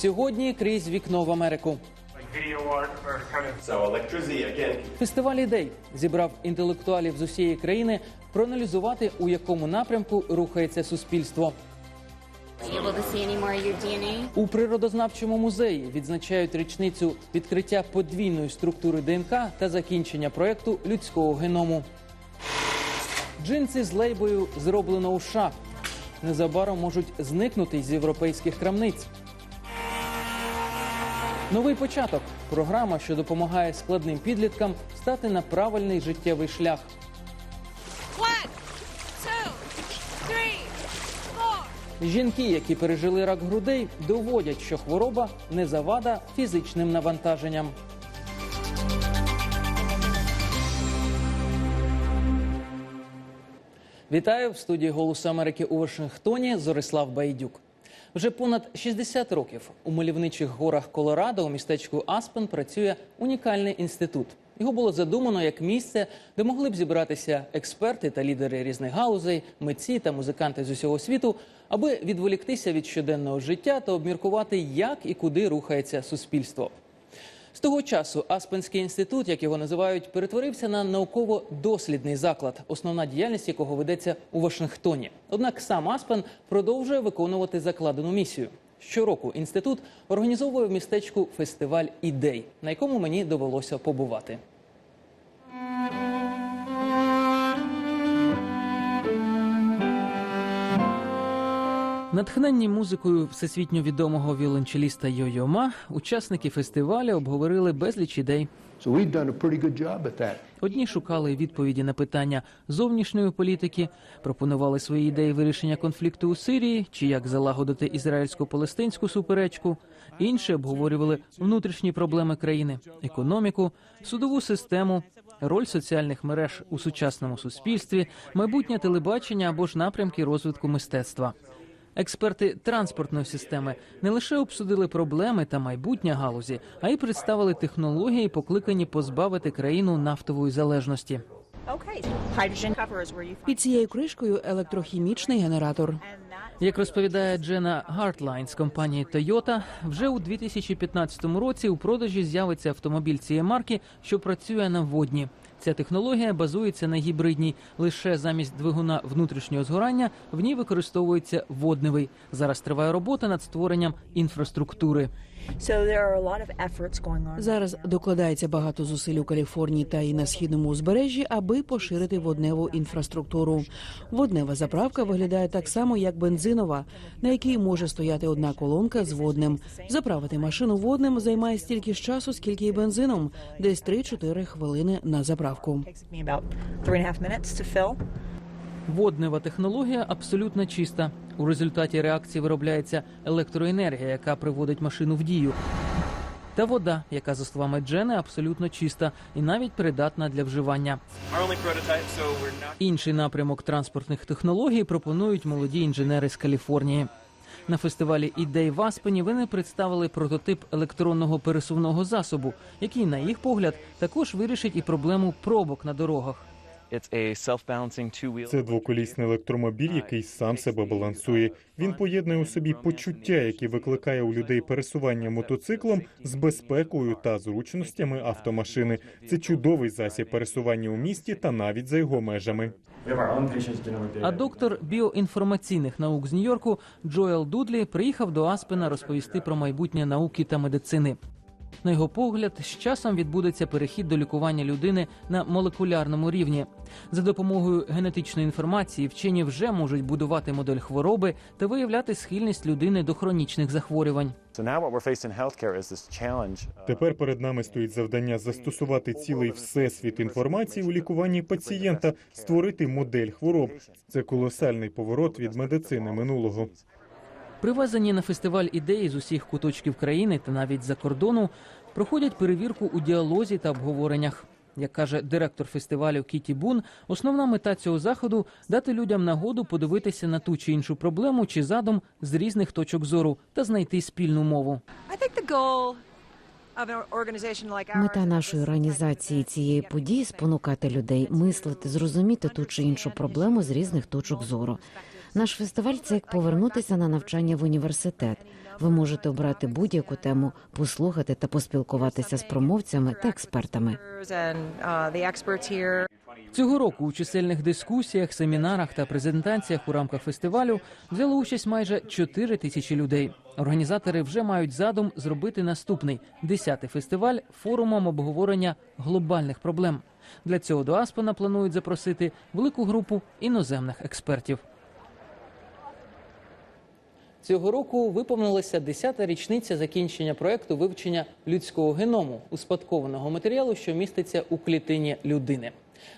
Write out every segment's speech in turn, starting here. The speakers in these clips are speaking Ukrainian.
Сьогодні крізь вікно в Америку. Фестиваль ідей зібрав інтелектуалів з усієї країни проаналізувати, у якому напрямку рухається суспільство. У природознавчому музеї відзначають річницю відкриття подвійної структури ДНК та закінчення проекту людського геному. Джинси з лейбою зроблено у США. Незабаром можуть зникнути з європейських крамниць. Новий початок програма, що допомагає складним підліткам стати на правильний життєвий шлях. One, two, three, four. Жінки, які пережили рак грудей, доводять, що хвороба не завада фізичним навантаженням. Вітаю в студії Голосу Америки у Вашингтоні. Зорислав Байдюк. Вже понад 60 років у мальовничих горах Колорадо у містечку Аспен працює унікальний інститут. Його було задумано як місце, де могли б зібратися експерти та лідери різних галузей, митці та музиканти з усього світу, аби відволіктися від щоденного життя та обміркувати, як і куди рухається суспільство. З того часу Аспенський інститут, як його називають, перетворився на науково-дослідний заклад, основна діяльність якого ведеться у Вашингтоні. Однак сам Аспен продовжує виконувати закладену місію. Щороку інститут організовує в містечку фестиваль ідей, на якому мені довелося побувати. Натхненні музикою всесвітньо відомого віолончеліста Йо-Йо Ма, учасники фестивалю обговорили безліч ідей. Одні шукали відповіді на питання зовнішньої політики, пропонували свої ідеї вирішення конфлікту у Сирії чи як залагодити ізраїльсько-палестинську суперечку. Інші обговорювали внутрішні проблеми країни, економіку, судову систему, роль соціальних мереж у сучасному суспільстві, майбутнє телебачення або ж напрямки розвитку мистецтва. Експерти транспортної системи не лише обсудили проблеми та майбутнє галузі, а й представили технології, покликані позбавити країну нафтової залежності. Під цією кришкою електрохімічний генератор. Як розповідає Джена Гартлайн з компанії Toyota, вже у 2015 році у продажі з'явиться автомобіль цієї марки, що працює на водні. Ця технологія базується на гібридній. Лише замість двигуна внутрішнього згорання в ній використовується водневий. Зараз триває робота над створенням інфраструктури. Зараз докладається багато зусиль у Каліфорнії та і на східному узбережжі, аби поширити водневу інфраструктуру. Воднева заправка виглядає так само, як бензинова, на якій може стояти одна колонка з водним. Заправити машину водним займає стільки ж часу, скільки і бензином, десь 3-4 хвилини на заправку. Воднева технологія абсолютно чиста. У результаті реакції виробляється електроенергія, яка приводить машину в дію. Та вода, яка за словами Джени, абсолютно чиста і навіть придатна для вживання. Інший напрямок транспортних технологій пропонують молоді інженери з Каліфорнії. На фестивалі ідей в Аспені вони представили прототип електронного пересувного засобу, який, на їх погляд, також вирішить і проблему пробок на дорогах. It's a. Це двоколісний електромобіль, який сам себе балансує. Він поєднує у собі почуття, які викликає у людей пересування мотоциклом з безпекою та зручностями автомашини. Це чудовий засіб пересування у місті та навіть за його межами. А доктор біоінформаційних наук з Нью-Йорку Джоел Дудлі приїхав до Аспена розповісти про майбутнє науки та медицини. На його погляд, з часом відбудеться перехід до лікування людини на молекулярному рівні. За допомогою генетичної інформації вчені вже можуть будувати модель хвороби та виявляти схильність людини до хронічних захворювань. Uh, Тепер перед нами стоїть завдання застосувати цілий всесвіт інформації у лікуванні пацієнта, створити модель хвороб. Це колосальний поворот від медицини минулого. Привезені на фестиваль ідеї з усіх куточків країни та навіть за кордону проходять перевірку у діалозі та обговореннях. Як каже директор фестивалю Кіті Бун, основна мета цього заходу дати людям нагоду подивитися на ту чи іншу проблему чи задум з різних точок зору та знайти спільну мову. Мета нашої організації цієї події спонукати людей мислити, зрозуміти ту чи іншу проблему з різних точок зору. Наш фестиваль це як повернутися на навчання в університет. Ви можете обрати будь-яку тему, послухати та поспілкуватися з промовцями та експертами. Цього року у чисельних дискусіях, семінарах та презентаціях у рамках фестивалю взяло участь майже 4 тисячі людей. Організатори вже мають задум зробити наступний десятий фестиваль форумом обговорення глобальних проблем. Для цього до Аспена планують запросити велику групу іноземних експертів. Цього року виповнилася 10-та річниця закінчення проекту вивчення людського геному успадкованого матеріалу, що міститься у клітині людини.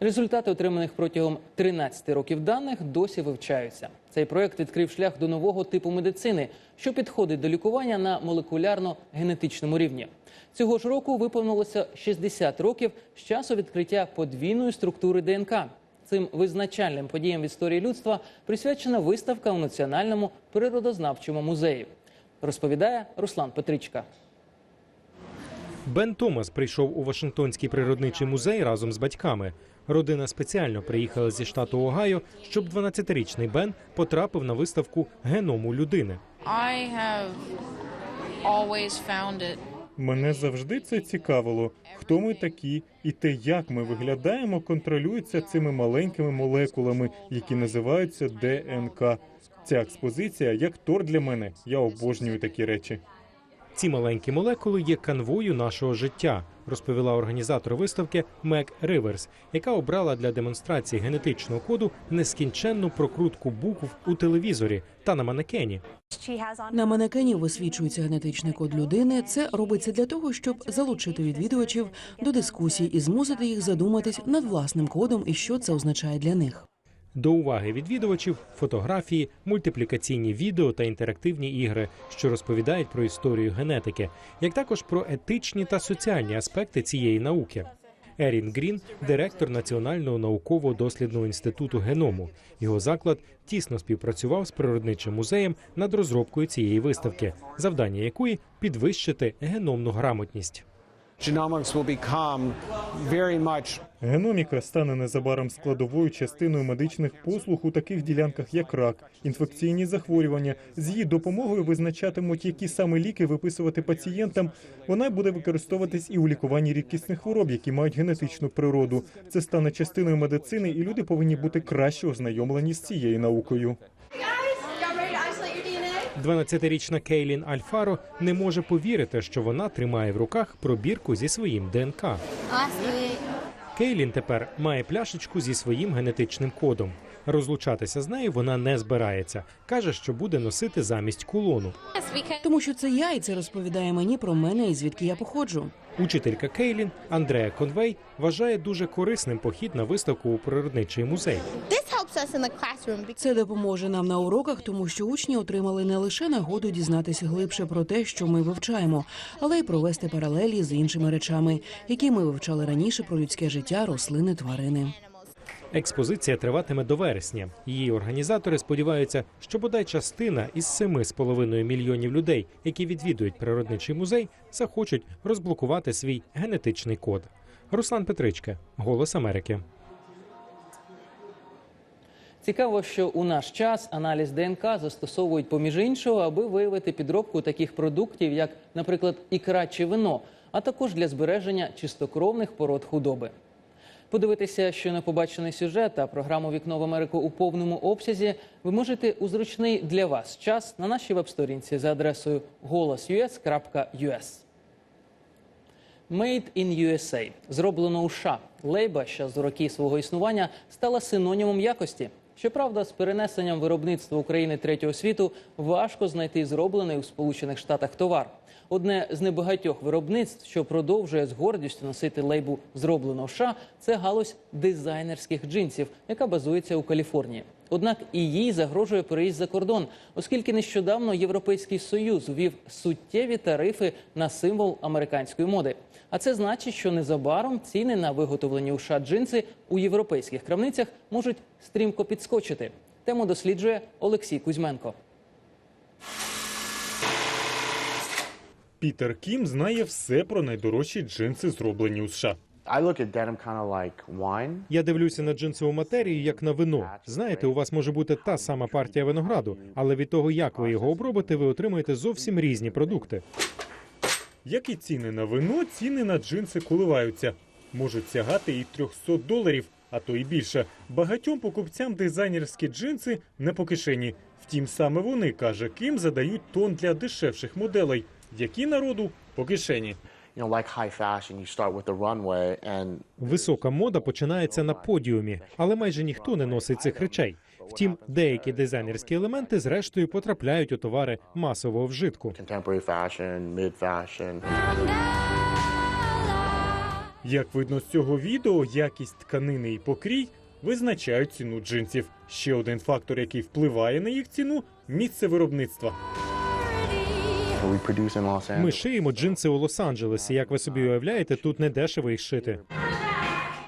Результати, отриманих протягом 13 років даних, досі вивчаються. Цей проект відкрив шлях до нового типу медицини, що підходить до лікування на молекулярно-генетичному рівні. Цього ж року виповнилося 60 років з часу відкриття подвійної структури ДНК. Цим визначальним подіям в історії людства присвячена виставка у Національному природознавчому музеї. Розповідає Руслан Петричка. Бен Томас прийшов у Вашингтонський природничий музей разом з батьками. Родина спеціально приїхала зі штату Огайо, щоб 12-річний Бен потрапив на виставку геному людини. Мене завжди це цікавило, хто ми такі і те, як ми виглядаємо, контролюється цими маленькими молекулами, які називаються ДНК. Ця експозиція як тор для мене. Я обожнюю такі речі. Ці маленькі молекули є канвою нашого життя, розповіла організатор виставки Мек Риверс, яка обрала для демонстрації генетичного коду нескінченну прокрутку букв у телевізорі та на манекені. На манекені висвічується генетичний код людини. Це робиться для того, щоб залучити відвідувачів до дискусій і змусити їх задуматись над власним кодом і що це означає для них. До уваги відвідувачів фотографії, мультиплікаційні відео та інтерактивні ігри, що розповідають про історію генетики, як також про етичні та соціальні аспекти цієї науки. Ерін Грін, директор Національного науково-дослідного інституту геному. Його заклад тісно співпрацював з природничим музеєм над розробкою цієї виставки, завдання якої підвищити геномну грамотність. Геноміка стане незабаром складовою частиною медичних послуг у таких ділянках, як рак, інфекційні захворювання. З її допомогою визначатимуть, які саме ліки виписувати пацієнтам. Вона буде використовуватись і у лікуванні рідкісних хвороб, які мають генетичну природу. Це стане частиною медицини, і люди повинні бути краще ознайомлені з цією наукою. 12-річна Кейлін Альфаро не може повірити, що вона тримає в руках пробірку зі своїм ДНК. Кейлін тепер має пляшечку зі своїм генетичним кодом. Розлучатися з нею вона не збирається. каже, що буде носити замість кулону. Тому що це я, і це розповідає мені про мене і звідки я походжу. Учителька Кейлін Андреа Конвей вважає дуже корисним похід на виставку у природничий музей. Це допоможе нам на уроках, тому що учні отримали не лише нагоду дізнатися глибше про те, що ми вивчаємо, але й провести паралелі з іншими речами, які ми вивчали раніше про людське життя, рослини, тварини. Експозиція триватиме до вересня. Її організатори сподіваються, що бодай частина із 7,5 мільйонів людей, які відвідують природничий музей, захочуть розблокувати свій генетичний код. Руслан Петричка, Голос Америки. Цікаво, що у наш час аналіз ДНК застосовують поміж іншого, аби виявити підробку таких продуктів, як, наприклад, ікра чи вино, а також для збереження чистокровних пород худоби. Подивитися, що не побачений сюжет та програму Вікно в Америку у повному обсязі ви можете у зручний для вас час на нашій веб-сторінці за адресою голос.us.us. Made in USA зроблено у США. Лейба, що за роки свого існування стала синонімом якості. Щоправда, з перенесенням виробництва України третього світу важко знайти зроблений у Сполучених Штатах товар. Одне з небагатьох виробництв, що продовжує з гордістю носити лейбу зроблено в США, це галузь дизайнерських джинсів, яка базується у Каліфорнії. Однак і їй загрожує переїзд за кордон, оскільки нещодавно Європейський Союз ввів суттєві тарифи на символ американської моди. А це значить, що незабаром ціни на виготовлені у США джинси у європейських крамницях можуть стрімко підскочити. Тему досліджує Олексій Кузьменко. Пітер Кім знає все про найдорожчі джинси, зроблені у США. Я дивлюся на джинсову матерію як на вино. Знаєте, у вас може бути та сама партія винограду, але від того, як ви його обробите, ви отримаєте зовсім різні продукти. Як і ціни на вино, ціни на джинси коливаються. Можуть сягати і 300 доларів, а то і більше. Багатьом покупцям дизайнерські джинси не по кишені. Втім, саме вони, каже Кім, задають тон для дешевших моделей, які народу по кишені. Висока мода починається на подіумі, але майже ніхто не носить цих речей. Втім, деякі дизайнерські елементи зрештою потрапляють у товари масового вжитку. Як видно з цього відео, якість тканини і покрій визначають ціну джинсів. Ще один фактор, який впливає на їх ціну місце виробництва. Ми шиємо джинси у Лос-Анджелесі. Як ви собі уявляєте, тут не дешево їх шити.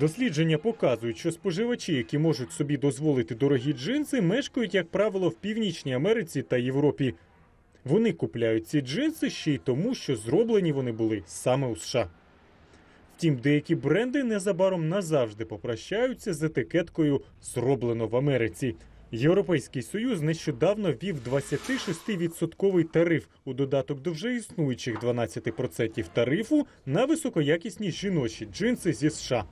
Дослідження показують, що споживачі, які можуть собі дозволити дорогі джинси, мешкають, як правило, в Північній Америці та Європі. Вони купляють ці джинси ще й тому, що зроблені вони були саме у США. Втім, деякі бренди незабаром назавжди попрощаються з етикеткою Зроблено в Америці. Європейський союз нещодавно ввів 26% тариф у додаток до вже існуючих 12% тарифу на високоякісні жіночі джинси зі США.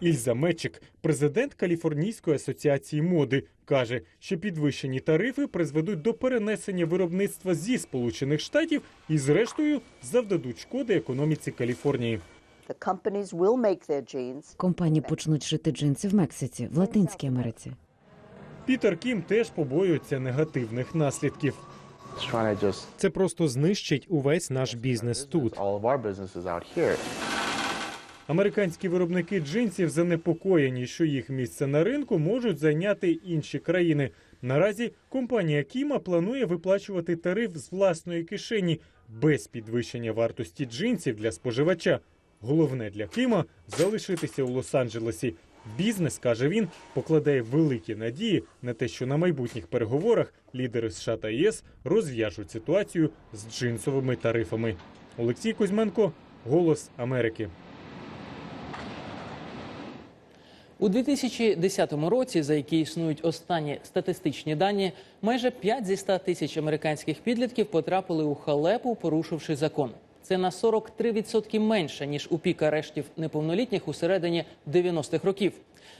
Ільза Мечик, президент Каліфорнійської асоціації моди, каже, що підвищені тарифи призведуть до перенесення виробництва зі Сполучених Штатів і, зрештою, завдадуть шкоди економіці Каліфорнії. Компанії почнуть шити джинси в Мексиці, в Латинській Америці. Пітер Кім теж побоюється негативних наслідків. Це просто знищить увесь наш бізнес тут. Американські виробники джинсів занепокоєні, що їх місце на ринку можуть зайняти інші країни. Наразі компанія Кіма планує виплачувати тариф з власної кишені без підвищення вартості джинсів для споживача. Головне для Кіма залишитися у Лос-Анджелесі. Бізнес, каже він, покладає великі надії на те, що на майбутніх переговорах лідери США та ЄС розв'яжуть ситуацію з джинсовими тарифами. Олексій Кузьменко, Голос Америки. У 2010 році, за які існують останні статистичні дані, майже 5 зі 100 тисяч американських підлітків потрапили у халепу, порушивши закон. Це на 43% менше ніж у пік арештів неповнолітніх у середині 90-х років.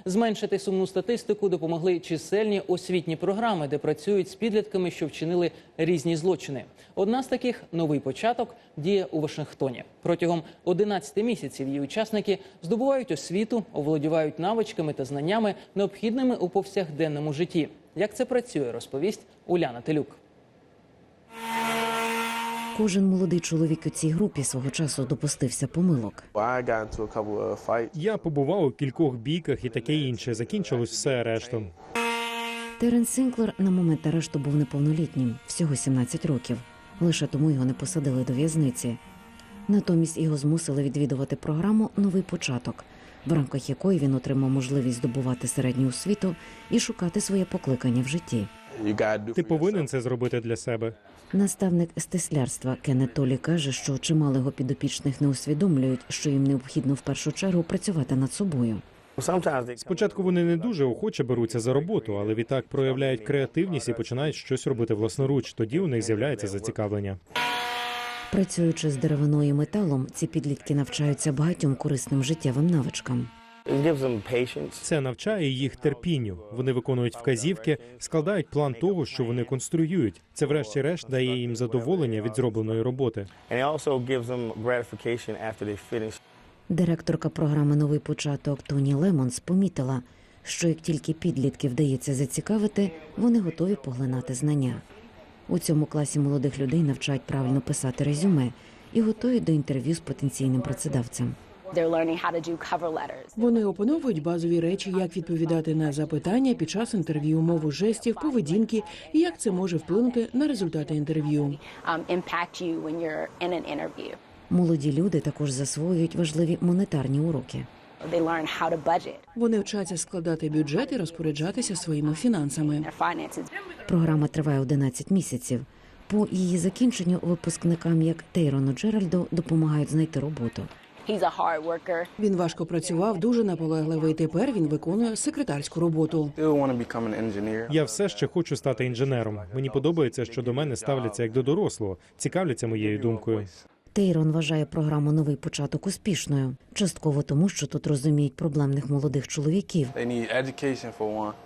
Зменшити сумну статистику допомогли чисельні освітні програми, де працюють з підлітками, що вчинили різні злочини. Одна з таких новий початок діє у Вашингтоні. Протягом 11 місяців її учасники здобувають освіту, оволодівають навичками та знаннями, необхідними у повсякденному житті. Як це працює, розповість Уляна Телюк. Кожен молодий чоловік у цій групі свого часу допустився помилок. Я побував у кількох бійках і таке інше. Закінчилось все арештом. Терен Синклер на момент арешту був неповнолітнім, всього 17 років. Лише тому його не посадили до в'язниці. Натомість його змусили відвідувати програму Новий початок, в рамках якої він отримав можливість здобувати середню освіту і шукати своє покликання в житті. Ти повинен це зробити для себе. Наставник з теслярства Кеннет Толі каже, що чимало його підопічних не усвідомлюють, що їм необхідно в першу чергу працювати над собою. Спочатку вони не дуже охоче беруться за роботу, але відтак проявляють креативність і починають щось робити власноруч. Тоді у них з'являється зацікавлення. Працюючи з деревиною і металом, ці підлітки навчаються багатьом корисним життєвим навичкам. It gives. Це навчає їх терпінню. Вони виконують вказівки, складають план того, що вони конструюють. Це, врешті-решт, дає їм задоволення від зробленої роботи. And it also gives them gratification after they finish. Директорка програми Новий початок Тоні Лемонс помітила, що як тільки підлітки вдається зацікавити, вони готові поглинати знання. У цьому класі молодих людей навчають правильно писати резюме і готують до інтерв'ю з потенційним працедавцем. They're learning how to do cover letters. Вони опановують базові речі, як відповідати на запитання під час інтерв'ю, мову жестів, поведінки і як це може вплинути на результати інтерв'ю. Um. Молоді люди також засвоюють важливі монетарні уроки. Вони вчаться складати бюджет і розпоряджатися своїми фінансами. Програма триває 11 місяців. По її закінченню випускникам, як Тейрону Джеральду, допомагають знайти роботу. He's a. Він важко працював, дуже наполегливий. Тепер він виконує секретарську роботу. Still want to become an engineer. Я все ще хочу стати інженером. Мені подобається, що до мене ставляться як до дорослого, цікавляться моєю думкою. Тейрон вважає програму Новий початок успішною, частково тому, що тут розуміють проблемних молодих чоловіків.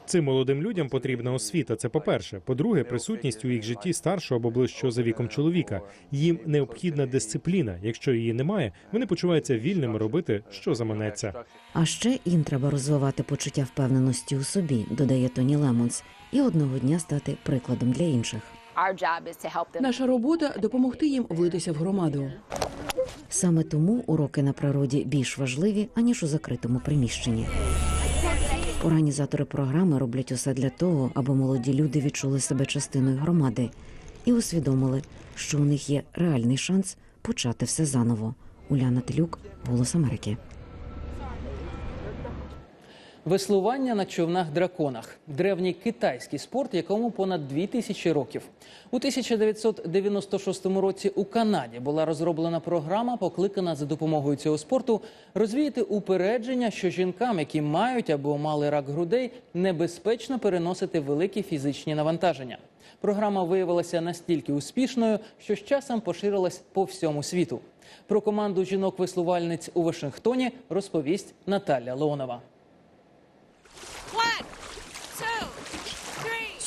Цим молодим людям потрібна освіта. Це по-перше. По-друге, присутність у їх житті старшого або ближчого за віком чоловіка. Їм необхідна дисципліна. Якщо її немає, вони почуваються вільними робити, що заманеться. А ще їм треба розвивати почуття впевненості у собі, додає Тоні Лемонс, і одного дня стати прикладом для інших. Our job is to help them. Наша робота допомогти їм влитися в громаду. Саме тому уроки на природі більш важливі аніж у закритому приміщенні. Організатори програми роблять усе для того, аби молоді люди відчули себе частиною громади і усвідомили, що у них є реальний шанс почати все заново. Уляна Телюк, Голос Америки. Веслування на човнах-драконах древній китайський спорт, якому понад дві тисячі років. У 1996 році у Канаді була розроблена програма, покликана за допомогою цього спорту розвіяти упередження, що жінкам, які мають або мали рак грудей, небезпечно переносити великі фізичні навантаження. Програма виявилася настільки успішною, що з часом поширилась по всьому світу. Про команду жінок-веслувальниць у Вашингтоні розповість Наталя Леонова.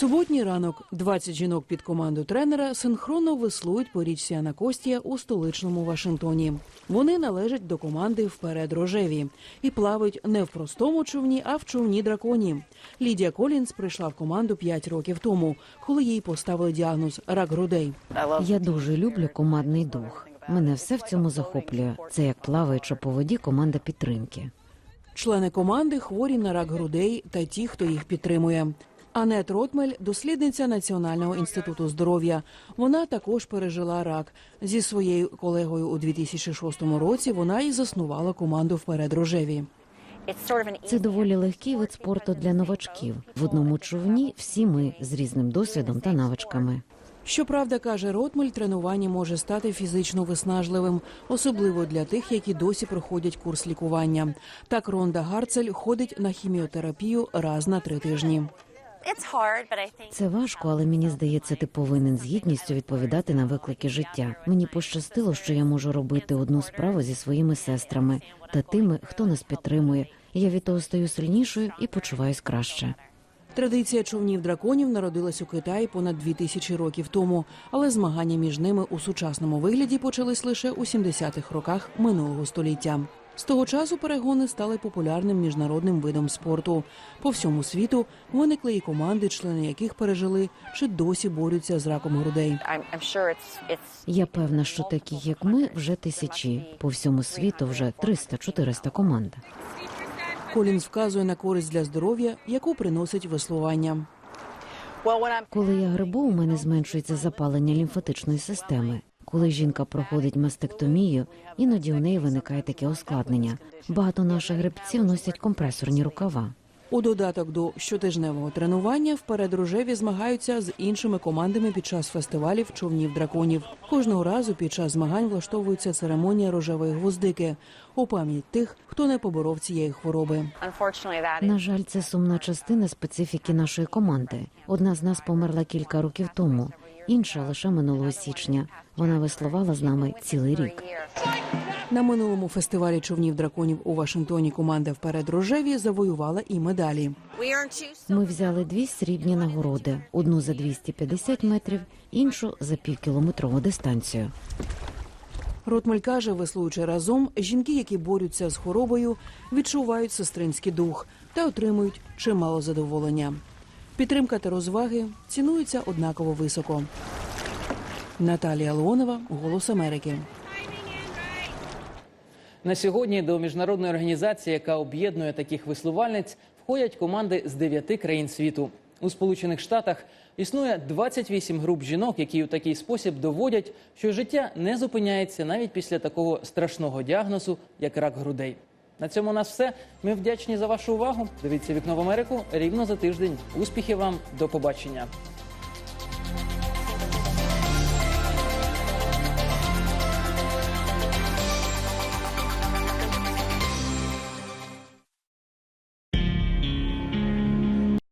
Суботній ранок 20 жінок під команду тренера синхронно веслують по річці Анакостія у столичному Вашингтоні. Вони належать до команди вперед рожеві і плавають не в простому човні, а в човні драконі. Лідія Колінс прийшла в команду 5 років тому, коли їй поставили діагноз рак грудей. Я дуже люблю командний дух. Мене все в цьому захоплює. Це як плаваюча по воді команда підтримки. Члени команди хворі на рак грудей та ті, хто їх підтримує. Анет Ротмель, дослідниця Національного інституту здоров'я. Вона також пережила рак. Зі своєю колегою у 2006 році вона і заснувала команду вперед рожеві. Це доволі легкий вид спорту для новачків. В одному човні всі ми з різним досвідом та навичками. Щоправда, каже Ротмель, тренування може стати фізично виснажливим, особливо для тих, які досі проходять курс лікування. Так Ронда Гарцель ходить на хіміотерапію раз на три тижні. Це важко, але мені здається, ти повинен з гідністю відповідати на виклики життя. Мені пощастило, що я можу робити одну справу зі своїми сестрами та тими, хто нас підтримує. Я від того стаю сильнішою і почуваюсь краще. Традиція човнів драконів народилась у Китаї понад дві тисячі років тому, але змагання між ними у сучасному вигляді почались лише у 70-х роках минулого століття. З того часу перегони стали популярним міжнародним видом спорту. По всьому світу виникли і команди, члени яких пережили чи досі борються з раком грудей. Я певна, що таких як ми вже тисячі. По всьому світу вже 300-400 команд. Колінз вказує на користь для здоров'я, яку приносить веслування. Коли я грибу, у мене зменшується запалення лімфатичної системи. Коли жінка проходить мастектомію, іноді у неї виникає таке ускладнення. Багато наших грибців носять компресорні рукава. У додаток до щотижневого тренування вперед рожеві змагаються з іншими командами під час фестивалів човнів драконів. Кожного разу під час змагань влаштовується церемонія рожевої гвоздики у пам'ять тих, хто не поборов цієї хвороби. На жаль, це сумна частина специфіки нашої команди. Одна з нас померла кілька років тому, інша лише минулого січня. Вона веслувала з нами цілий рік. На минулому фестивалі човнів драконів у Вашингтоні команда вперед рожеві завоювала і медалі. Ми взяли дві срібні нагороди: одну за 250 метрів, іншу за півкілометрову дистанцію. Ротмель каже, веслуючи разом, жінки, які борються з хворобою, відчувають сестринський дух та отримують чимало задоволення. Підтримка та розваги цінуються однаково високо. Наталія Леонова, Голос Америки. На сьогодні до міжнародної організації, яка об'єднує таких веслувальниць, входять команди з дев'яти країн світу. У Сполучених Штатах існує 28 груп жінок, які у такий спосіб доводять, що життя не зупиняється навіть після такого страшного діагнозу, як рак грудей. На цьому у нас все. Ми вдячні за вашу увагу. Дивіться вікно в Америку рівно за тиждень. Успіхів вам, до побачення.